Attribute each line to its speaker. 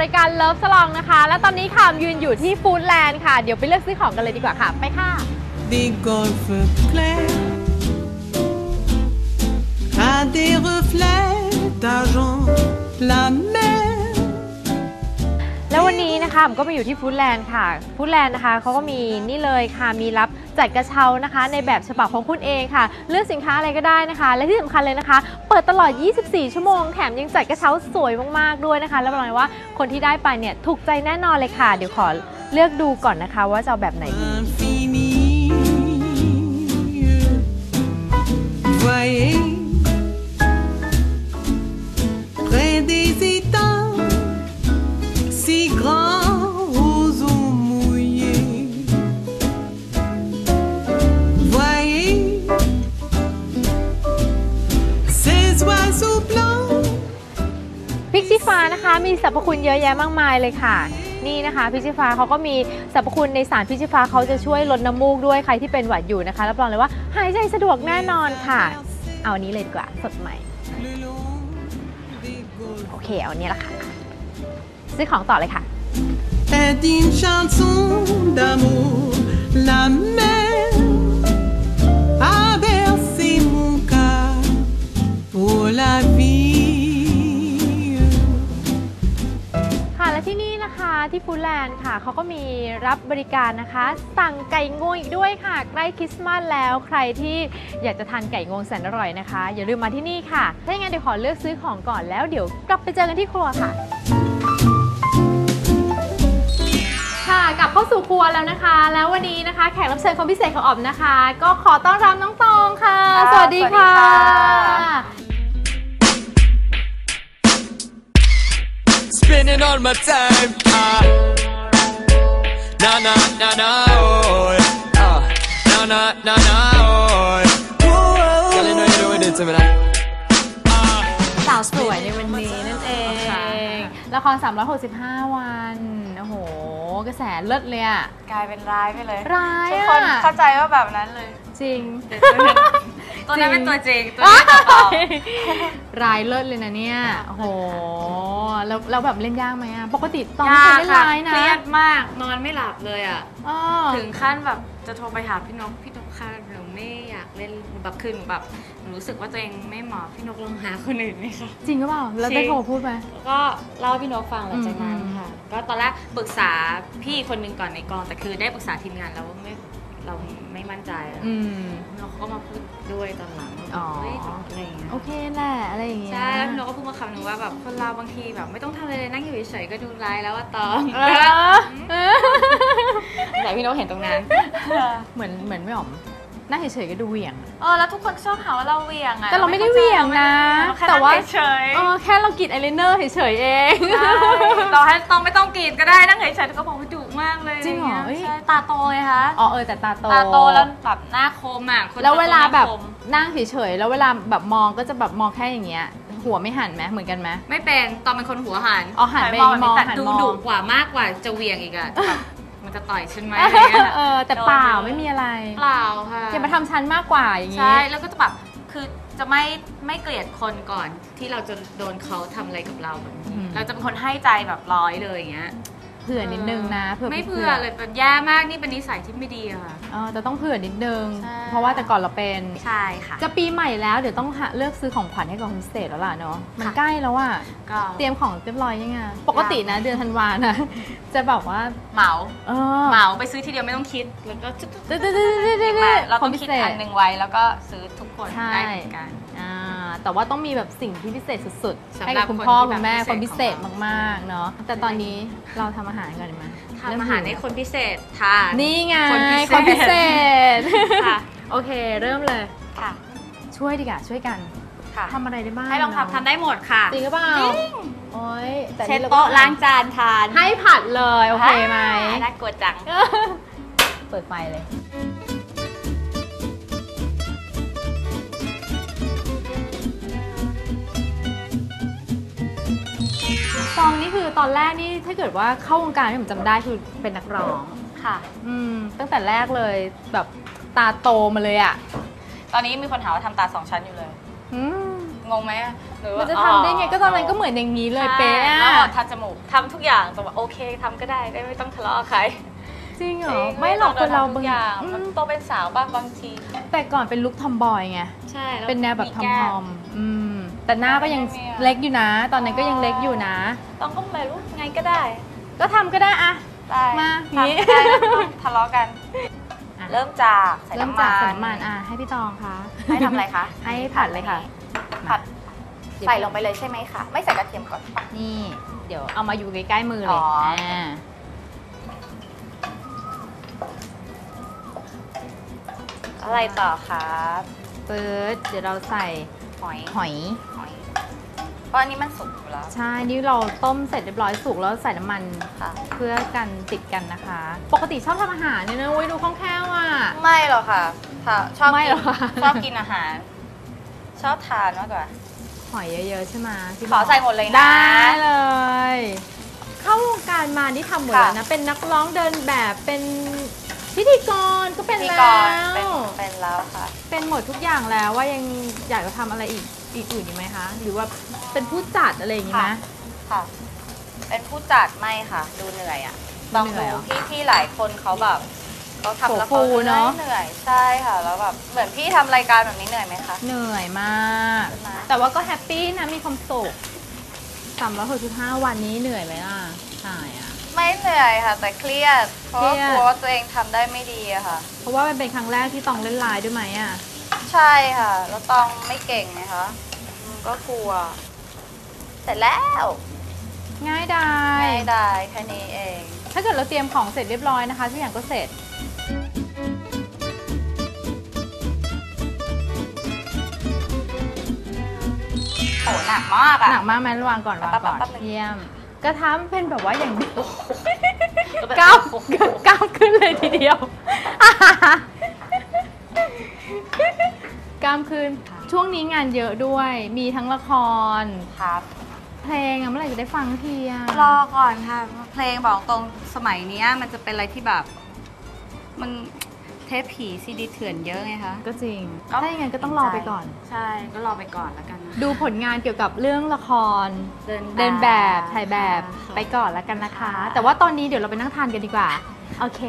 Speaker 1: รายการ Love Salon นะคะ และตอนนี้ค่ะยืนอยู่ที่ฟู้ดแลนด์ค่ะ เดี๋ยวไปเลือกซื้อของกันเลยดีกว่าค่ะ ไปค่ะ
Speaker 2: des golfes clairs à des reflets d'argent la mer
Speaker 1: วันนี้นะคะผมก็มาอยู่ที่ฟู้ดแลนด์ค่ะฟู้ดแลนด์นะคะเขาก็มีนี่เลยค่ะมีรับจัดกระเช้านะคะ ในแบบฉบับของคุณเองค่ะ เลือกสินค้าอะไรก็ได้นะคะ และที่สำคัญเลยนะคะ เปิดตลอด 24 ชั่วโมงแถมยังจัดกระเช้าสวยมากๆด้วยนะคะแล้วบอกเลยว่าคนที่ได้ไปเนี่ยถูกใจแน่นอนเลยค่ะ เดี๋ยวขอเลือกดูก่อนนะคะว่าจะเอาแบบไหนดี มีสรรพคุณเยอะแยะมากมายเลยค่ะ นี่นะคะพิชี้ฟ้าเขาก็มีสรรพคุณในสารพิชี้ฟ้าเขาจะช่วยลดน้ำมูกด้วยใครที่เป็นหวัดอยู่นะคะรับรองเลยว่าหายใจสะดวกแน่นอนค่ะ เอาอันนี้เลยดีกว่าสดใหม่ โอเคเอาอันนี้ละค่ะ ซื้อของต่อเลยค่ะ ที่ฟูดแลนด์ค่ะ เขาก็มีรับบริการนะคะ สั่งไก่งวงอีกด้วยค่ะ ใกล้คริสต์มาสแล้วใครที่อยากจะทานไก่งวงแสนอร่อยนะคะ อย่าลืมมาที่นี่ค่ะ ถ้าอย่างนั้นเดี๋ยวขอเลือกซื้อของก่อนแล้วเดี๋ยวกลับไปเจอกันที่ครัวค่ะค่ะกลับเข้าสู่ครัวแล้วนะคะ แล้ววันนี้นะคะ แขกรับเชิญคนพิเศษของออมนะคะ ก็ขอต้อนรับน้องตองค่ะค่ะ
Speaker 3: สวัสดีค่ะ
Speaker 4: spending all my time. Ah. Na na na na oh. Ah. Na na na na oh. Whoa. Girl, you know you doing it to me now. Ah.
Speaker 1: สาวสวยในวันนี้นั่นเอง ละคร 365 วัน โอ้โห กระแสเลิศเลยอะ
Speaker 3: กลายเป็นร้ายไปเลย
Speaker 1: ร้าย
Speaker 3: ทุก
Speaker 1: อะ
Speaker 3: คนเข้าใจว่าแบบนั้นเลย
Speaker 1: จริง
Speaker 3: ตัวนั้นเป็นตัวจริงตัวนี้ตัวปลอม
Speaker 1: ร้ายเลิศเลยนะเนี่ยโอ้โหแล้วแล้วแบบเล่นยากไหมอะปกติตอนไม่เคยเล่นร้ายนะ
Speaker 3: เครียดมากนอนไม่หลับเลยอะ
Speaker 1: อ้อ
Speaker 3: ถึงขั้นแบบจะโทรไปหาพี่นกพี่นกค่ะหนูไม่อยากเล่นแบบคือหนูแบบหนูรู้สึกว่าตัวเองไม่เหมาะพี่นกลองหาคนอื่นไหมคะ
Speaker 1: จริงหรือเปล่าแล้ว
Speaker 3: จริง
Speaker 1: ได้โทรพูดไหม
Speaker 3: แล้วก็เล่าให้พี่นกฟังหลังจากนั้น
Speaker 1: อืม
Speaker 3: ค่ะ ก็ตอนแรกปรึกษาพี่คนหนึ่งก่อนในกองแต่คือได้ปรึกษาทีมงานแล้วว่าไม่เรา ไม่มั่นใจอะ
Speaker 1: อืม
Speaker 3: แล้วเขาก็มาพูดด้วยตอนหลัง
Speaker 1: อ๋อ
Speaker 3: เฮ้ยอะไรอย่างเงี้ย
Speaker 1: โอเคแหละอะไรอย่างเงี้ย
Speaker 3: ใช่แล้วพี่นกก็พูดมาคำหนึ่งว่าแบบคนเราบางทีแบบไม่ต้องทำอะไรเลยนั่งอยู่เฉยๆก็ดูร้ายแล้วว่าตอง
Speaker 1: เออเออ
Speaker 3: แต่พี่นกเห็นตรงนั้น
Speaker 1: เหมือนเหมือนไม่ออมนั่งเฉยๆก็ดูเหวี่ยง
Speaker 3: เออแล้วทุกคนชอบหาว่าเราเหวี่ยงอะ
Speaker 1: แต่เราไม่ได้เหวี่ยงนะ
Speaker 3: แต่
Speaker 1: แต่
Speaker 3: ว่า
Speaker 1: ว่า
Speaker 3: เฉย
Speaker 1: เออแค่เรากรีดอายไลเนอร์เฉยๆเอง
Speaker 3: ๆใช่เรา ให้ตองไม่ต้องกรีดก็ได้นั่งเฉยๆก็บอกว่าดุมากเลย
Speaker 1: จริงเหรอเอ้ย
Speaker 3: ใช่ตาโตเลยคะ
Speaker 1: อ๋อเออแต่ตาโต
Speaker 3: ตาโตแล้วแบบหน้าคมอะคน
Speaker 1: แล้วเวลาแบบ
Speaker 3: ตโตหน้คม
Speaker 1: นั่งเฉยๆแล้วเวลาแบบมองก็จะแบบมองแค่อย่างเงี้ย หัวไม่หันไหมเหมือนกันไหม
Speaker 3: ไม่เป็นตอนเป็นคนหัวหัน
Speaker 1: อ๋อหันไป
Speaker 3: มอง
Speaker 1: มอง
Speaker 3: แต่
Speaker 1: หัน
Speaker 3: ดู
Speaker 1: มอง
Speaker 3: ดุกว่ามากกว่าจะเหวี่ยงอีกอะแบบมันจะต่อยฉันไหมอะไรเงี้ย
Speaker 1: เออแต่เปล่าไม่มีอะไร
Speaker 3: เปล่าค่ะ
Speaker 1: อย่ามาทำชั้นมากกว่าอย่างงี้
Speaker 3: ใช่แล้วก็จะแบบคือ จะไม่ไม่เกลียดคนก่อนที่เราจะโดนเขาทำอะไรกับเราแบบนี้เราจะเป็นคนให้ใจแบบร้อยเลยอย่างเงี้ย
Speaker 1: เผื่อนิดนึงนะเผื่อ
Speaker 3: ไม่เผื่อเลยแบบแย่มากนี่เป็นนิสัยที่ไม่ดีอะค่ะ
Speaker 1: เออแต่ต้องเผื่อนิดนึง
Speaker 3: ใช่
Speaker 1: เพราะว่าแต่ก่อนเราเป็น
Speaker 3: ใช่ค่ะ
Speaker 1: จะปีใหม่แล้วเดี๋ยวต้องหาเลือกซื้อของขวัญให้กับคนพิเศษแล้วล่ะเนาะมัน
Speaker 3: ค่ะ
Speaker 1: ใกล้แล้วอะ
Speaker 3: ก็
Speaker 1: เตรียมของเรียบร้อยยังไงปกตินะเดือนธันวานะ จะแบบว่า
Speaker 3: เหมา
Speaker 1: เออ
Speaker 3: เหมาไปซื้อทีเดียวไม่ต้องคิดแล้วก็จุ๊บ
Speaker 1: เด้อเด้อเด้อเด้อเด้อ
Speaker 3: มาเรา
Speaker 1: ค
Speaker 3: ต้อนง
Speaker 1: พิ
Speaker 3: คิด
Speaker 1: เศษ
Speaker 3: อันหนึ่งไว้แล้วก็ซื้อทุกคน
Speaker 1: ใช่
Speaker 3: ได้เหมือนกัน
Speaker 1: อ่า แต่ว่าต้องมีแบบสิ่งที่พิเศษสุดๆ
Speaker 3: สำหรับ
Speaker 1: ให้กับคุณพ่อ
Speaker 3: คนที่
Speaker 1: คุณแม่
Speaker 3: แบบ
Speaker 1: คนพิเศษ
Speaker 3: พิเศษของเรา
Speaker 1: มากๆเนาะแต่ตอนนี้เราทำอาหารก่อนดีไหม
Speaker 3: ทำอาหารให้คนพิเศษทาน
Speaker 1: นี่ไง
Speaker 3: คนพิเศษ
Speaker 1: คนพิเศษ
Speaker 3: ค่ะ
Speaker 1: โอเค เริ่มเลย
Speaker 3: ค่ะ
Speaker 1: ช่วยดีกว่าช่วยกัน
Speaker 3: ค่ะ
Speaker 1: ทำอะไรได้บ้าง
Speaker 3: ให้ลอง
Speaker 1: เนาะ
Speaker 3: ทำทำได้หมดค่ะ
Speaker 1: จริงหรือเปล่าโอ้ยแต่
Speaker 3: เช็ด
Speaker 1: นี่รก็
Speaker 3: โต๊ะล้างจานทาน
Speaker 1: ให้ผัดเลย โอเคไหม
Speaker 3: น่ากลัวจัง
Speaker 1: เปิดไฟเลย องนี่คือตอนแรกนี่ถ้าเกิดว่าเข้าวงการที่ผมจำได้คือเป็นนักร้อง
Speaker 3: ค่ะ
Speaker 1: อืม ตั้งแต่แรกเลยแบบตาโตมาเลยอะ
Speaker 3: ตอนนี้มีคนหาว่าทำตาสองชั้นอยู่เลย
Speaker 1: อืม
Speaker 3: จงงไหมหรือ
Speaker 1: มั
Speaker 3: ว่าน
Speaker 1: จะทำได้ไงก็ตอนนั้นก็เหมือนอย่างนี้เลยเป๊ะ
Speaker 3: ใช่
Speaker 1: อะ
Speaker 3: แล้วก็ทำจมูกทำทุกอย่างแต่ว่าโอเคทำก็ได้ได้ไม่ต้องทะเลาะกับใคร
Speaker 1: จริงเหร
Speaker 3: จ
Speaker 1: อ
Speaker 3: ง
Speaker 1: ไม่หรอกคนเรา
Speaker 3: ทำทุ
Speaker 1: บาง
Speaker 3: กอย่าง
Speaker 1: อื
Speaker 3: มัน
Speaker 1: ม
Speaker 3: โตเป็นสาวบ้างบางที
Speaker 1: แต่ก่อนเป็นลุคทอมบอยไง
Speaker 3: ใช่ล้ว
Speaker 1: เป็นแนวแบบ
Speaker 3: มี
Speaker 1: ทอม
Speaker 3: ก้
Speaker 1: ทอมอืม แต่หน้าก็ยัง
Speaker 3: ไม่มีอะ
Speaker 1: เล็กอยู่นะ ตอนนั้นก็ยังเล็กอยู่นะ
Speaker 3: ต้องก็ไม่รู้ไงก็ได้
Speaker 1: ก็ทำก็ได้อะ
Speaker 3: ได้
Speaker 1: มา
Speaker 3: ทำ
Speaker 1: งี้
Speaker 3: ได้ไม่ต้องทะเลาะกัน
Speaker 1: อะ
Speaker 3: เริ่มจากใส่
Speaker 1: เริ่ม
Speaker 3: น้ำมั
Speaker 1: จาก
Speaker 3: น
Speaker 1: ใส่น้ำมันอะให้พี่ตองคะ
Speaker 3: ให้ทำอะไรคะ
Speaker 1: ให้ผัดเลยค่ะ
Speaker 3: ผัด
Speaker 1: เดี๋ยว
Speaker 3: ใส่ลงไปเลยใช่ไหมคะ ไม่ใส่กระเทียมก่อนปะ
Speaker 1: นี่ เดี๋ยวเอามาอยู่ใกล้ๆมือเล
Speaker 3: อ๋
Speaker 1: ย
Speaker 3: ออ่
Speaker 1: อ่า
Speaker 3: อะไรต่อครับ
Speaker 1: ปื๊ดเดี๋ยวเราใส่
Speaker 3: หอย
Speaker 1: หอย
Speaker 3: หอย เพราะอันนี้มันสุกอยู่แล้ว
Speaker 1: ใช่ นี่เราต้มเสร็จเรียบร้อยสุกแล้วใส่น้ำมัน
Speaker 3: ค่ะ
Speaker 1: เพื่อกันติดกันนะคะ ปกติชอบทำอาหารเนี่ยนะโอ้ยดูคล่องแคล่วอะ
Speaker 3: ไม่หรอกค่ะถ้าชอบ
Speaker 1: ไม่
Speaker 3: กิน
Speaker 1: หรอคะ
Speaker 3: ชอบกินอาหาร ชอบทานมากกว่า
Speaker 1: หอยเยอะๆใช่ไหมพี่
Speaker 3: ขอใส่หมดเลยนะ
Speaker 1: ได้เลย เข้าวงการมานี่ทำหมด
Speaker 3: ค่ะ
Speaker 1: แล้วนะ เป็นนักร้องเดินแบบเป็นพิธีกรก็เป็น
Speaker 3: พิธี
Speaker 1: แล้
Speaker 3: ก
Speaker 1: ว
Speaker 3: รเป็นเป็นแล้วค่ะ
Speaker 1: เป็นหมดทุกอย่างแล้วว่ายังอยากจะทำอะไรอีกอีกอื่นอีกไหมคะ หรือว่า เป็นผู้จัดอะไรอย่างงี้ไหม
Speaker 3: ค่ะ ค่ะ เป็นผู้จัดไม่ค่ะ ดูเหนื่อยอะต้อง
Speaker 1: เหนื่
Speaker 3: ดู
Speaker 1: อยเหรอ
Speaker 3: พี่พี่หลายคนเขาแบบเขาทำแล้ว
Speaker 1: โอ้
Speaker 3: เขา
Speaker 1: โหเนอะ
Speaker 3: เหนื่อยใช่ค่ะ แล้วแบบเหมือนพี่ทำรายการแบบนี้เหนื่อยไหมคะ
Speaker 1: เหนื่อยมาก
Speaker 3: ใช่ไหม
Speaker 1: แต่ว่าก็แฮปปี้นะมีความสุขสามร้อยหกสิบห้าวันนี้เหนื่อยไหมล่ะใช่อะ
Speaker 3: ไม่เหนื่อยค่ะ แต่เครียด เพราะว่า
Speaker 1: เครียด
Speaker 3: กลัวว่าตัวเองทำได้ไม่ดีอะค่ะ
Speaker 1: เพราะว่ามันเป็นครั้งแรกที่ตองเล่นไลน์ด้วยไหมอะ
Speaker 3: ใช่ค่ะ แล้วต้องไม่เก่งไงคะอืมก็กลัวเสร็จแล้ว
Speaker 1: ง่ายดาย
Speaker 3: ง่ายได้แค่นี้เอง
Speaker 1: ถ้าเกิดเราเตรียมของเสร็จเรียบร้อยนะคะทุกอย่างก็เสร็จ
Speaker 3: โหหนักมากอะ
Speaker 1: หนักมากไหมวางก่อนวางก่อน
Speaker 3: แป๊บๆๆ
Speaker 1: เยี่ยมกระทะมันเป็นแบบว่าอย่างเดียว
Speaker 3: แล้วแบบ
Speaker 1: ก้าว
Speaker 3: โอ้โห
Speaker 1: ก้าวขึ้นเลยทีเดียวกล้ามขึ้นช่วงนี้งานเยอะด้วย มีทั้งละคร
Speaker 3: ครับ
Speaker 1: เพลงอะเมื่อไหร่จะได้ฟังทีอะ
Speaker 3: รอก่อนค่ะ เพลงบอกตรงสมัยเนี้ย มันจะเป็นอะไรที่แบบ มันเทปผีซีดีเถื่อนเยอะไงคะ
Speaker 1: ก็จริงถ้าอย่างนั้นก็ต้องรอไปก่อน
Speaker 3: ใช่ก็รอไปก่อนแล้วกันนะ
Speaker 1: ดูผลงานเกี่ยวกับเรื่องละคร
Speaker 3: เดิน
Speaker 1: เดินแบบถ่ายแบบ
Speaker 3: ค่ะ
Speaker 1: ไปก่อนแล้วกันนะคะ
Speaker 3: ค่ะ
Speaker 1: แต่ว่าตอนนี้เดี๋ยวเราไปนั่งทานกันดีกว่า โอเค